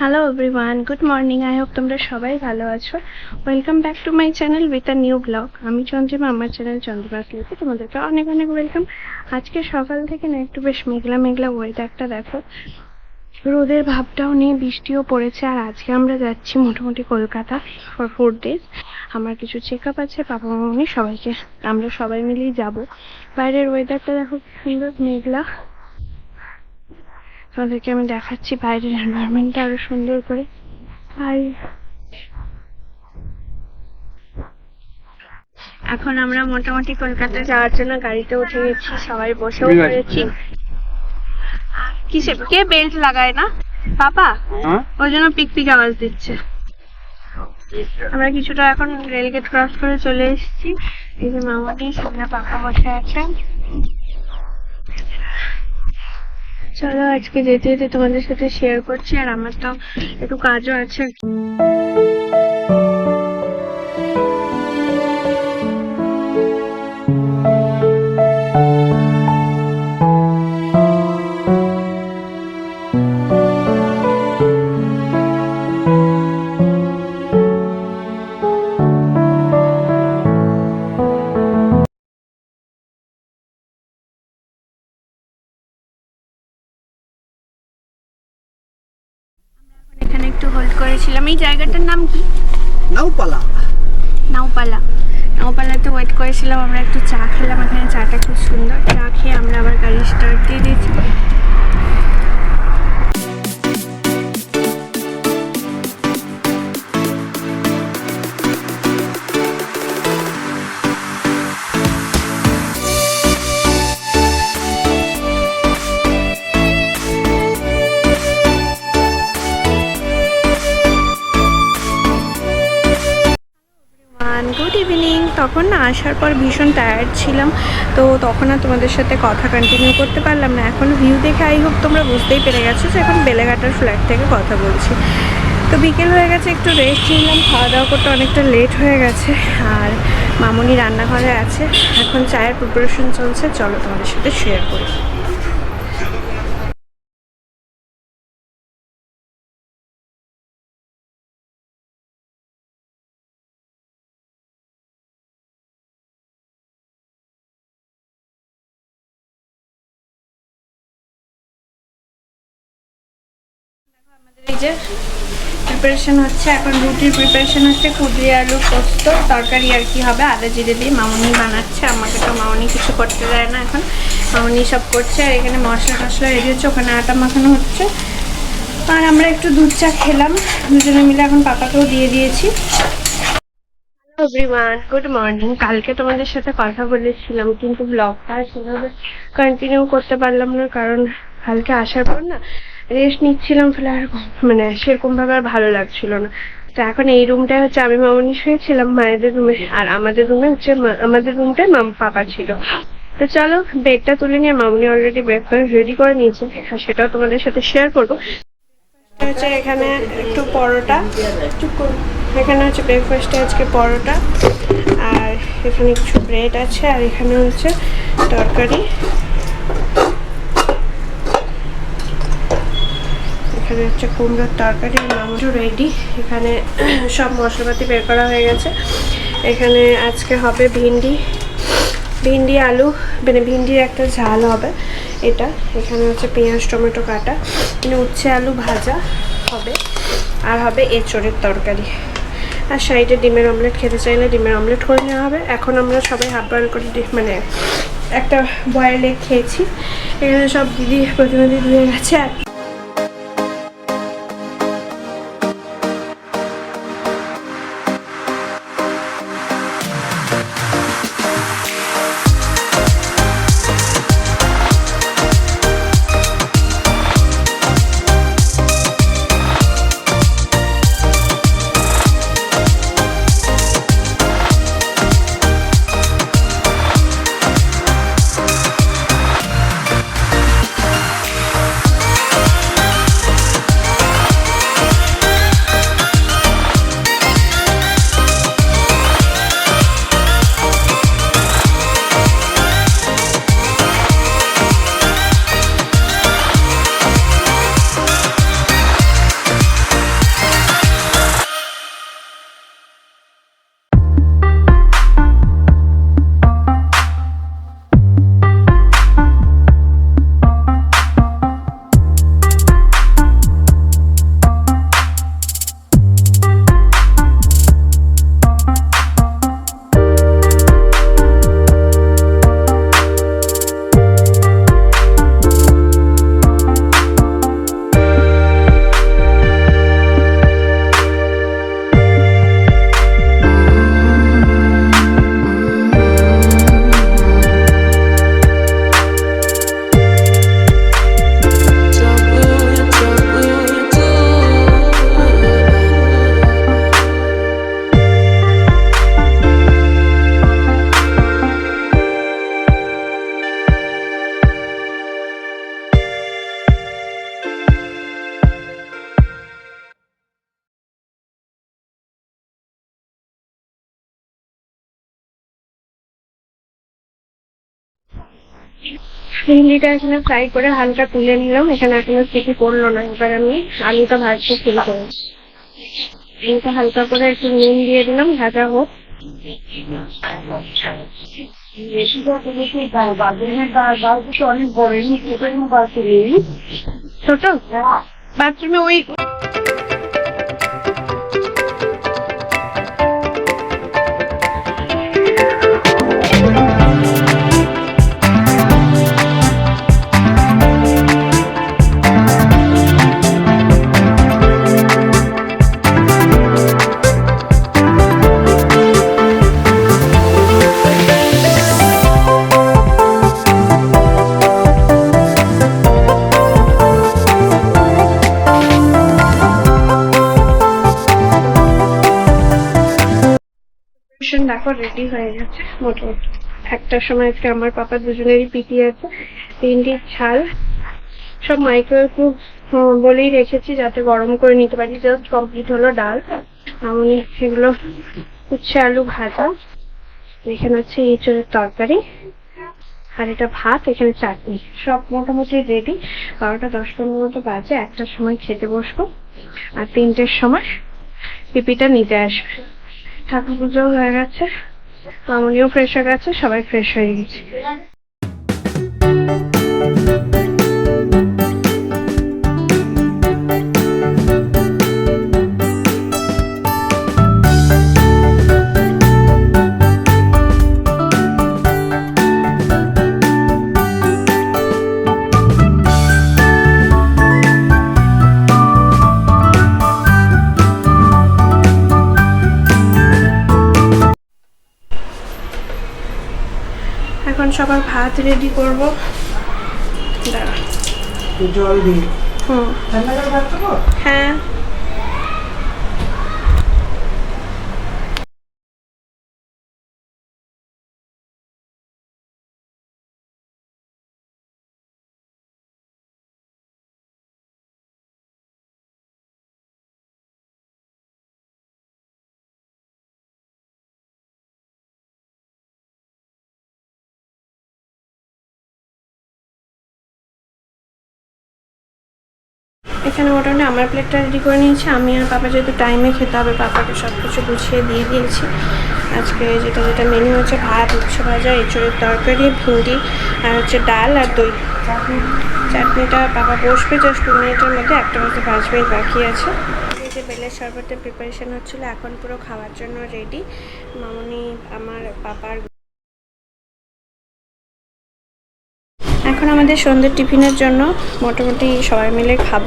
Hello everyone good morning I hope তোমরা সবাই ভালো আছো। Welcome back to my channel with a new blog আমি চন্দ্রিমা, আমার চ্যানেল চন্দ্রিমা ক্লিপে তোমাদেরকে অনেক অনেক ওয়েলকাম আজকে সকাল থেকে না একটু বেশ মেঘলা মেঘলা ওয়েদারটা দেখো। রোদের ভাবটাও নেই বৃষ্টিও পড়েছে। আর আজকে আমরা যাচ্ছি মোটামুটি কলকাতা ফর ফোর ডেজ আমার কিছু চেক আপ আছে পাপা মামনি সবাইকে। আমরা সবাই মিলেই যাব। বাইরের ওয়েদারটা দেখো সুন্দর মেঘলা। তোমাদেরকে আমি দেখাচ্ছি বাইরের এনভায়রনমেন্টটা আরও সুন্দর করে। আর এখন আমরা মোটামুটি কলকাতা যাওয়ার জন্য গাড়িতে উঠে গেছি সবাই বসেও পড়েছি। কিসে? কে বেল্ট লাগায় না? পাপা? হ্যাঁ? ওই জন্য পিক পিক আওয়াজ দিচ্ছে। আমরা কিছুটা এখন রেলগেট ক্রস করে চলে এসেছি। এই যে মামাটি সামনে পাপা বসে আছে। চলো আজকে যেতে যেতে তোমাদের সাথে শেয়ার করছি আর আমার তো একটু কাজও আছে। নাউপালা নাওপালা। নাওপালাতে ওয়েট করেছিলাম, আমরা একটু চা খেলাম এখানে চাটা খুব সুন্দর। চা খেয়ে আমরা আবার গাড়ি স্টার্ট দিয়ে দিয়েছি। তখন না আসার পর ভীষণ টায়ার্ড ছিলাম। তো তখন আর তোমাদের সাথে কথা কন্টিনিউ করতে পারলাম না। এখন ভিউ দেখে আই হোক তোমরা বুঝতেই পেরে গেছো যে এখন বেলেঘাটার ফ্ল্যাট থেকে কথা বলছি। তো বিকেল হয়ে গেছে, একটু রেস্ট নিলাম। খাওয়া দাওয়া করতে অনেকটা লেট হয়ে গেছে। আর মামনি রান্নাঘরে আছে। এখন চায়ের প্রিপারেশন চলছে। চলো তোমাদের সাথে শেয়ার করি। প্রিপারেশন হচ্ছে, এখন রুটির প্রিপারেশন হচ্ছে কুদরি আলু পোস্ত, তরকারি আর কি হবে, আদা জিরে দিয়ে। মামনি বানাচ্ছে, আমাকে তো মামনি কিছু করতে দেয় না এখন। মামনি সব করছে, আর এখানে মশলা টশলা রেডি হচ্ছে, ওখানে আটা মাখানো হচ্ছে। আর আমরা একটু দুধ চা খেলাম, দুজনে মিলে এখন পাপাকেও দিয়ে দিয়েছি। এভরিওয়ান গুড মর্নিং কালকে তোমাদের সাথে কথা বলেছিলাম, কিন্তু ব্লগটা সেভাবে কন্টিনিউ করতে পারলাম না, কারণ কালকে আসার পর না রেস্ট নিচ্ছিলাম ফলে আর মানে সেরকম ভাবে আর ভালো লাগছিল না। তো এখন এই রুমটায় হচ্ছে আমি মামনি শুয়েছিলাম, মায়েদের রুমে আর আমাদের রুমে হচ্ছে আমাদের রুমটায় মাম পাপা ছিল। তো চলো বেডটা তুলে নিয়ে মামনি অলরেডি ব্রেকফাস্ট রেডি করে নিয়েছে, আর সেটাও তোমাদের সাথে শেয়ার করব। হচ্ছে এখানে একটু পরোটা এখানে হচ্ছে ব্রেকফাস্টে আজকে পরোটা, আর এখানে কিছু ব্রেড আছে, আর এখানে হচ্ছে তরকারি। এখানে হচ্ছে কুমড়োর তরকারি মাংস রেডি। এখানে সব মশলাপাতি বের করা হয়ে গেছে। এখানে আজকে হবে ভিন্ডি। ভিন্ডি, আলু মানে ভিন্ডির একটা ঝাল হবে এটা। এখানে হচ্ছে পেঁয়াজ, টমেটো কাটা। এখানে উচ্ছে আলু ভাজা হবে। আর হবে এঁচড়ের তরকারি। আর সাইডে ডিমের অমলেট খেতে চাইলে ডিমের অমলেট করে নেওয়া হবে। এখন আমরা সবাই হাফ বয়েল করে মানে একটা বয়েল এগ খেয়েছি। এখানে সব দিদি প্রতিনিধি ধুয়ে গেছে। আর ভিন্ডিটা এখানে ফ্রাই করে হালকা তুলে নিলাম। এখানে এখনও কিছু করল না। এবার আমি আলুটা ভাজতে শুরু করব। আলুটা হালকা করে একটু নুন দিয়ে দিলাম ভাজা হোক। ছোট বাথরুমে ওই রেডি হয়ে গেছে, মোটামুটি। একটার সময় আজকে আমার পাপা দুজনেরই পিটি আছে তিনটির ছাল, সব মাইক্রোওয়েভ বলেই রেখেছি যাতে গরম করে নিতে পারি। জাস্ট কমপ্লিট হলো ডাল। আমি এগুলো উচ্ছে আলু ভাজা, এখানে হচ্ছে এঁচড়ের তরকারি, আর এটা ভাত, এখানে চাটনি। সব মোটামুটি রেডি বারোটা দশ পনেরো মতো বাজে, একটার সময় খেতে বসবো, আর তিনটের সময় পিপিটা নিতে আসবে। ঠাকুর পুজো হয়ে গেছে। মামনিও ফ্রেশ হয়ে গেছে সবাই ফ্রেশ হয়ে গেছে। এখন সবার ভাত রেডি করব। দাঁড়া। জল দিই। হুম। হ্যাঁ। এখানে মোটামুটি আমার প্লেটটা রেডি করে নিয়েছি। আমি আর পাপা যেহেতু টাইমে খেতে হবে, পাপাকে সব কিছু গুছিয়ে দিয়ে দিয়েছি। আজকে যেটা যেটা মেনু হচ্ছে ভাত, উচ্ছে ভাজা, এঁচড়ের তরকারি, ভিন্ডি আর হচ্ছে ডাল আর দই। চাটনিটা পাপা বসবে জাস্ট দু মিনিটের মধ্যে, একটা মধ্যে পাঁচ মিনিট বাকি আছে। যে বেলের শরবতের প্রিপারেশান হচ্ছিল, এখন পুরো খাওয়ার জন্য রেডি মামনি, আমার পাপার এখন আমাদের সন্ধ্যের টিফিনের জন্য মোটামুটি সবাই মিলে খাব।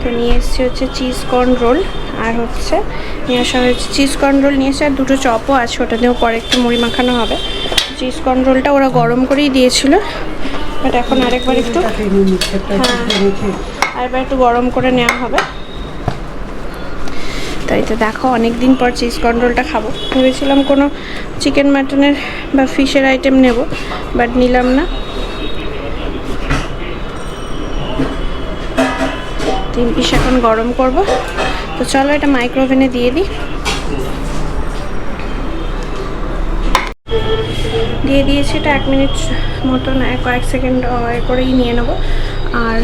তো নিয়ে এসেছি হচ্ছে চিজ কর্ন রোল আর হচ্ছে নিয়ে আসা হয়েছে চিজ কর্ন রোল নিয়ে এসে আর দুটো চপও আছে, ওটা দিয়েও পরে একটু মুড়ি মাখানো হবে। চিজ কর্ন রোলটা ওরা গরম করেই দিয়েছিল, বাট এখন আরেকবার একটু হ্যাঁ। আরেকবার একটু গরম করে নেওয়া হবে। তাই তো দেখো অনেক দিন পর চিজ কর্ন রোলটা খাব। ভেবেছিলাম কোনো চিকেন, মাটনের বা ফিশের আইটেম নেব, বাট নিলাম না। তিন পিস এখন গরম করব। তো চলো এটা মাইক্রোওভেনে দিয়ে দিই। দিয়ে দিয়েছি এটা এক মিনিট মতন কয়েক সেকেন্ড করেই নিয়ে নেব। আর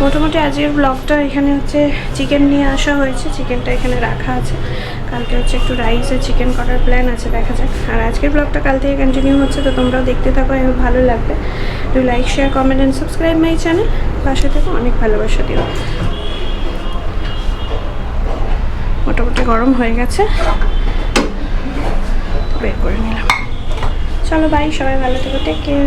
মোটামুটি আজকের ব্লগটা এখানে হচ্ছে চিকেন নিয়ে আসা হয়েছে। চিকেনটা এখানে রাখা আছে। কালকে হচ্ছে একটু রাইস আর চিকেন করার প্ল্যান আছে, দেখা যাক। আর আজকের ব্লগটা কাল থেকে কন্টিনিউ হচ্ছে, তো তোমরাও দেখতে থাকো আমার ভালো লাগবে। To like share comment and subscribe my channel পাশে থেকে, অনেক ভালোবাসা দিও। মোটামুটি গরম হয়ে গেছে। বের করে নিলাম। চলো বাই সবাই ভালো থেকো। Take care